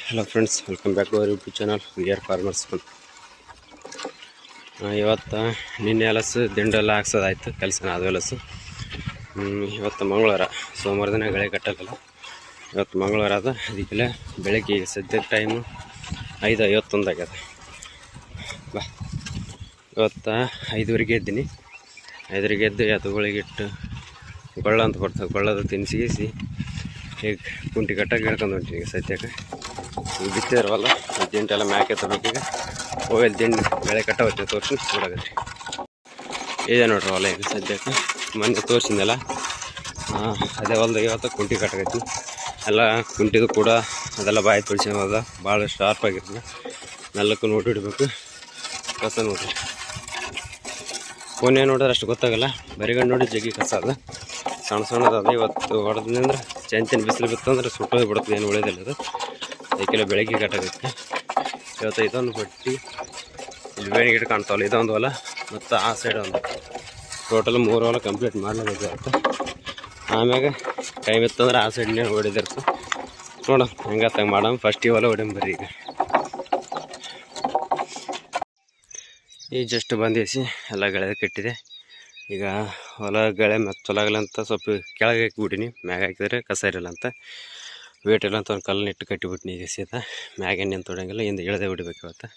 Hello friends welcome back to our YouTube channel we are farmers ಇವತ್ತು ನಿನ್ನೆ ಹಲಸು ದಿಂಡೆಲ್ಲ ಹಾಕ್ಸೋದಾಯ್ತು ಕೆಲಸ ಅದು ಹಲಸು ಇವತ್ತು ಮಂಗಳವಾರ. ಸೋಮವಾರ ದಿನ ಗಳೆ ಕಟ್ಟಲ್ಲ ಇವತ್ತು ಮಂಗಳವಾರ ಅದ. ಅದಕ್ಕೆಲ್ಲ, ಬೆಳಗ್ಗೆ ಈಗ ಸದ್ಯಕ್ಕೆ ಟೈಮು ಐದು ಐವತ್ತೊಂದು ಬಾ. ಇವತ್ತು ಐದುವರೆಗೆ ಎದ್ದೀನಿ. ಐದುವರೆಗೆ ಎದ್ದು ಎತ್ತುಗಳಿಗಿಟ್ಟು ಗೊಳ್ಳ ಅಂತ ಬರ್ತದೆ. ಗೊಳ್ಳದ ತಿನ್ಸಿಗಿಸಿ ಈಗ ಕುಂಟಿ ಕಟ್ಟಾಗಿ ಹೇಳ್ಕೊಂಡು ಹೊಂಟೀನಿ ಈಗ ಸದ್ಯಕ್ಕೆ. ಈಗ ಬಿತ್ತಿರವಲ್ಲ ಎಲ್ಲ ಮ್ಯಾಕೆ ಈಗ. ಹೋಗಿ ದಿಂಡು ಬೆಳೆ ಕಟ್ಟ ಹೋಗ್ತೀವಿ ತೋರಿಸಿ, ನೋಡಾಗತ್ತೆ. ಇದೆ ನೋಡ್ರಿ ಹೊಲ ಈಗ ಸದ್ಯಕ್ಕೆ. ಮೊನ್ನೆ ತೋರಿಸಿದ್ದೆಲ್ಲ ಅದೇ ಹೊಲ್ದಾಗ ಇವತ್ತು ಕುಂಟಿ ಕಟ್ಟಾಗೈತಿ ಎಲ್ಲ ಕುಂಟಿದು ಕೂಡ ಅದೆಲ್ಲ ಬಾಯಿ ತುಳ್ಸ್ಯಾಮದ ಭಾಳ ಶಾರ್ಪ್ ಆಗಿರ್ತದೆ. ನೆಲ್ಲಕ್ಕೂ ನೋಡಿ ಇಡಬೇಕು. ಕಸ ನೋಡ್ರಿ. ಫೋನೇ ನೋಡಿದ್ರೆ ಅಷ್ಟು ಗೊತ್ತಾಗಲ್ಲ. ಬರಿಗಣ್ಣು ನೋಡಿ ಜಗ್ಗಿ ಕಸ ಅದ. ಸಣ್ಣ ಸಣ್ಣದು ಅದ. ಇವತ್ತು ಹೊಡೆದ್ನಂದ್ರೆ ಚೆನ್ನ ಬಿಸಿಲು ಬಿತ್ತಂದ್ರೆ ಸುಟ್ಟೋಗಿ ಬಿಡುತ್ತೆ ಏನು ಉಳಿದಿಲ್ಲ ಅದು. ಅದಕ್ಕೆಲ್ಲ ಬೆಳಗ್ಗೆ ಕಟ್ಟಾಗುತ್ತೆ ಇವತ್ತು ಇದೊಂದು ಬಟ್ಟಿ. ಇಲ್ಲಿ ಬೇರೆ ಗಿಡ ಕಾಣ್ತಾವಲ್ಲ, ಇದೊಂದು ಹೊಲ, ಮತ್ತು ಆ ಸೈಡ್ ಒಂದು. ಟೋಟಲ್ ಮೂರು ಹೊಲ ಕಂಪ್ಲೀಟ್ ಮಾಡಲೇಬೇಕು ಇವತ್ತು ಆಮ್ಯಾಗ ಟೈಮ್ ಇತ್ತಂದ್ರೆ ಆ ಸೈಡ್ನೇ ಹೊಡಿದಿರ್ತು. ನೋಡೋಣ, ಹೆಂಗೆ ಮಾಡೋಣ. ಫಸ್ಟ್ ಈ ಹೊಲ ಹೊಡಿಂಬರ್ರಿ ಈಗ. ಈಗ ಜಸ್ಟ್ ಬಂದೇಸಿ ಎಲ್ಲ ಗೆಳೆ ಕಟ್ಟಿದೆ. ಈಗ ಹೊಲ ಗಳೆ ಮತ್ತು ಅಂತ ಸ್ವಲ್ಪ ಕೆಳಗೆ ಹಾಕಿಬಿಟ್ಟಿನಿ ಮ್ಯಾಗ ಹಾಕಿದ್ರೆ ಕಸ ಇರಲ್ಲ ಅಂತ. ವೇಟ್ ಎಲ್ಲ ಅಂತ ಕಲ್ಲನ್ನ ಇಟ್ಟು ಕಟ್ಟಿಬಿಟ್ಟು ಸೀದಾ ಮ್ಯಾಗೆ ಏನು ತೊಡಂಗಿಲ್ಲ ಹಿಂದೆ ಇಳದೆ ಬಿಡಬೇಕು ಇವತ್ತು.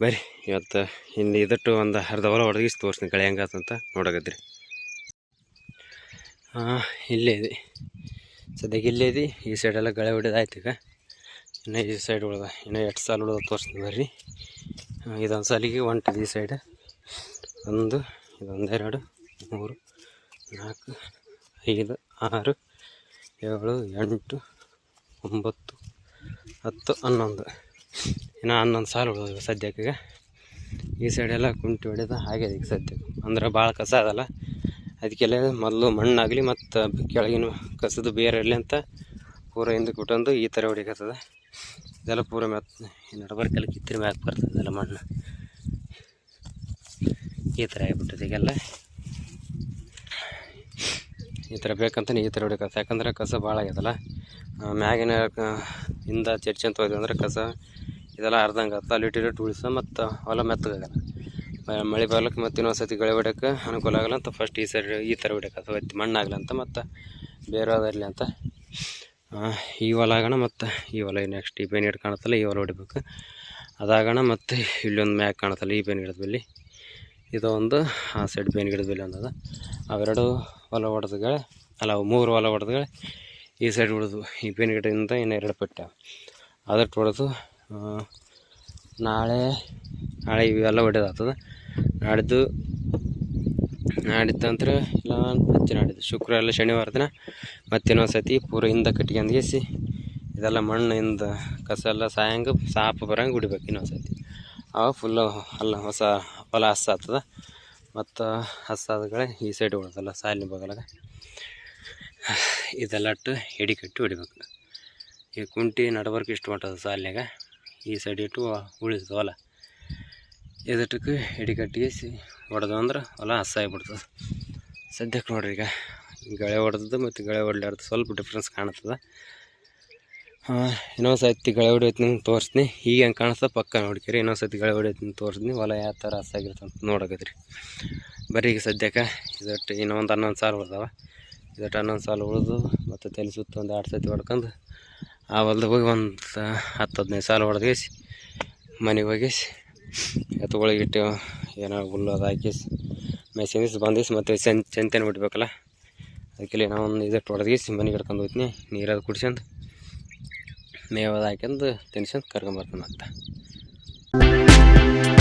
ಬರ್ರಿ, ಇವತ್ತು ಹಿಂದೆ ಇದಟ್ಟು ಒಂದು ಅರ್ಧ ಹೊಲ ಹೊಡೆದಿಸಿ ತೋರಿಸ್ತೀನಿ ಗಳೆ ಹೆಂಗಾತಂತ ನೋಡೋಗದ್ರಿ. ಹಾಂ ಇಲ್ಲೇ ಇದೆ ಸದ್ಯಕ್ಕೆ ಇಲ್ಲೇ ಇದೆ ಈ ಸೈಡೆಲ್ಲ ಗಳೆ ಹೊಡೆದಾಯ್ತು ಈಗ. ಇನ್ನು ಈ ಸೈಡ್ ಉಳ್ದ ಇನ್ನೂ ಎಷ್ಟು ಸಾಲ ಉಳ್ದ ತೋರಿಸ್ತೀನಿ ಬರ್ರಿ. ಇದೊಂದು ಸಾಲಿಗೆ ಒಂಟು ಈ ಸೈಡ್ ಒಂದು ಇದೊಂದೆರಡು ಮೂರು, ನಾಲ್ಕು, ಐದು, ಆರು. ಏಳು ಎಂಟು, ಒಂಬತ್ತು, ಹತ್ತು, ಹನ್ನೊಂದು. ಇನ್ನು ಹನ್ನೊಂದು ಸಾಲು ಉಳಿದವು ಸದ್ಯಕ್ಕೆ ಈ ಸೈಡೆಲ್ಲ ಕುಂಟಿ ಹೊಡೆದ ಹಾಗೆ ಈಗ ಸದ್ಯಕ್ಕೆ. ಅಂದ್ರೆ ಭಾಳ ಕಸ ಅದಲ್ಲ. ಅದಕ್ಕೆಲ್ಲ ಮೊದಲು ಮಣ್ಣಾಗಲಿ ಮತ್ತು ಕೆಳಗಿನ ಕಸದ ಬೇರೆ ಇರಲಿ ಅಂತ ಪೂರ ಹಿಂದಕ್ಕೆ ಬಿಟ್ಟಂದು ಈ ಥರ ಹೊಡಿಕತ್ತದ. ಇದೆಲ್ಲ ಪೂರ ಮ್ಯಾತ್ ನಡಬರ್ಕೆಲ್ಲ ಕಿತ್ತಿರ ಮ್ಯಾಕ್ ಬರ್ತದೆ ಇದೆಲ್ಲ ಮಣ್ಣು. ಈ ಥರ ಆಗಿಬಿಟ್ಟದೆ ಈಗೆಲ್ಲ. ಈ ಥರ ಬೇಕಂತಲೇ ಈ ಥರ ಹೊಡಿಕತ್ತ. ಯಾಕಂದ್ರೆ ಕಸ ಭಾಳ ಆಗ್ಯದಲ್ಲ ಮ್ಯಾಗಿನ ಹಿಂದೆ ಚರ್ಚೆ ಅಂತ ಹೋದ್ವಿ ಅಂದ್ರೆ ಕಸ ಇದೆಲ್ಲ ಅರ್ಧಂಗೆ ಆತ. ಅಲ್ಲಿ ಇಟ್ಟಿಟ್ಟು ಉಳಿಸ ಮತ್ತು ಹೊಲ ಮೆತ್ತಗಾಗಲ್ಲ. ಮಳೆ ಬರ್ಲಿಕ್ಕೆ ಮತ್ತು ಇನ್ನೊಂದು ಸತಿ ಗಳೆ ಹೊಡ್ಯಕ್ಕೆ ಅನುಕೂಲ ಆಗಲ್ಲ ಅಂತ ಫಸ್ಟ್ ಈ ಸೈಡ್ ಈ ಥರ ಹೊಡ್ಯಕ್ಕೆ ಒತ್ತಿ ಮಣ್ಣಾಗಲ್ಲ ಅಂತ ಮತ್ತು ಬೇರೆ ಅಂತ. ಈ ಹೊಲ ಆಗೋಣ ಮತ್ತು ಈ ಹೊಲ ನೆಕ್ಸ್ಟ್ ಈ ಬೇನ್ ಕಾಣುತ್ತಲ್ಲ, ಈ ಹೊಲ ಹೊಡಿಬೇಕು. ಅದಾಗೋಣ ಮತ್ತು ಇಲ್ಲೊಂದು ಮ್ಯಾಗ್ ಕಾಣುತ್ತಲ್ಲ, ಈ ಬೇನ್ ಗಿಡದ ಇದು ಒಂದು ಆ ಸೈಡ್ ಬೇನ್ ಗಿಡದ ಒಂದದ ಅವೆರಡು ಹೊಲ ಹೊಡೆದಗಳೇ, ಅಲ್ಲ, ಮೂರು ಹೊಲ ಹೊಡೆದಗಳೇ, ಈ ಸೈಡ್ ಹೊಡೆದು ಈ ಪೇನ್ ಗಿಡದಿಂದ ಇನ್ನು ಎರಡು ಪಟ್ಟ. ಅದಟ್ಟು ಹೊಡೆದು ನಾಳೆ ನಾಳೆ ಇವೆಲ್ಲ ಹೊಡೆದಾಗ್ತದೆ ನಾಡಿದ್ದು ನಾಡಿದ್ದಂದ್ರೆ ಇಲ್ಲ ಮತ್ತೆ ನಾಡಿದ್ದು. ಶುಕ್ರವಾರ ಎಲ್ಲ ಶನಿವಾರ ದಿನ ಮತ್ತೆ ಇನ್ನೊಂದು ಸತಿ ಪೂರ ಹಿಂದೆ ಕಟ್ಕೊಂಡ್ಗೇಸಿ ಇದೆಲ್ಲ ಮಣ್ಣಿಂದ ಕಸ ಎಲ್ಲ ಸಾಯಂಗ, ಸಾಪ ಬರಂಗೆ ಗುಡಿಬೇಕು ಇನ್ನೊಂದು ಸತಿ. ಅವಾಗ ಫುಲ್ಲು ಅಲ್ಲ, ಹೊಸ ಹೊಲ ಹಸ ಆಗ್ತದ ಮತ್ತು ಹಸ ಆದಗಳೇ ಈ ಸೈಡ್ ಹೊಡೆದಲ್ಲ ಸಾಲಿನ ಬಗಲಾಗ. ಇದೆಲ್ಲ ಇಟ್ಟು ಎಡಿ ಕಟ್ಟಿ ಹೊಡಿಬೇಕು. ಈ ಕುಂಟಿ ನಡಬರ್ಕ್ ಇಷ್ಟು ಹೊಂಟದ ಸಾಲಿನಾಗ ಈ ಸೈಡ್ ಇಟ್ಟು ಉಳಿತದ ಹೊಲ ಇದಟ್ಟಕ್ಕೆ ಎಡಿ ಕಟ್ಟಿಗೆಸಿ ಹೊಡೆದು ಅಂದ್ರೆ ಹೊಲ ಹಸ ಬಿಡ್ತದೆ ಸದ್ಯಕ್ಕೆ ನೋಡ್ರಿ ಈಗ. ಗಳೆ ಹೊಡೆದದ್ದು ಮತ್ತು ಗಳೆ ಹೊಡ್ಲಾರ್ದು ಸ್ವಲ್ಪ ಡಿಫ್ರೆನ್ಸ್ ಕಾಣ್ತದೆ ಇನ್ನೊಂದು ಸತಿ ಗಳೆ ಹೊಡಿಯೋತ್ನ ತೋರಿಸ್ತೀನಿ. ಈಗ ಹೆಂಗೆ ಕಾಣಿಸ್ತದೆ ಪಕ್ಕ ನೋಡ್ಕೇರಿ. ಇನ್ನೊಂದು ಸತಿ ಗಳೆ ಹೊಡಿಯೋತ್ನ ತೋರಿಸ್ತೀನಿ. ಹೊಲ ಯಾವ ಥರ ಹಸಾಗಿರುತ್ತೆ ಅಂತ ನೋಡಕತ್ರಿ. ಬರೀ ಈಗ ಸದ್ಯಕ್ಕೆ. ಇದಟ್ಟು ಇನ್ನೊಂದು ಹನ್ನೊಂದು ಸಾಲ ಉಳ್ದಾವ. ಇದಟ್ಟು ಹನ್ನೊಂದು ಸಾಲು ಉಳಿದು ಮತ್ತು ತಲೆ ಸುತ್ತ ಒಂದು ಎರಡು ಸತಿ ಹೊಡ್ಕೊಂಡು ಆ ಹೊಲ್ದಾಗ ಹೋಗಿ ಒಂದು ಹತ್ತು ಹದಿನೈದು ಸಾಲ ಹೊಡೆದೇಸಿ ಮನೆಗೆ ಹೋಗಿಸಿ ಎತ್ತುಗಳಿಗಿಟ್ಟು ಏನೋ ಹುಲ್ಲು ಅದು ಹಾಕಿಸಿ ಮೆಸಿನಿಸ್ ಬಂದಿಸಿ ಮತ್ತು ಚೆನ್ ಚೆಂತೇನು ಬಿಡ್ಬೇಕಲ್ಲ ಅದಕ್ಕೆಲ್ಲ ಏನೋ ಒಂದು ಇದಟ್ಟು ಹೊಡೆದೇಸಿ ಮನೆಗೆ ಹಿಡ್ಕೊಂಡು ಹೋಗ್ತೀನಿ. ನೀರದು ಕುಡ್ಸ್ಕೊಂಡು ಹಾಕ್ಯಂದು ತಿನ್ಸ್ಕೊಂಡು ಕರ್ಕೊಂಬರ್ತಾನಂತ ಮತ್ತೆ.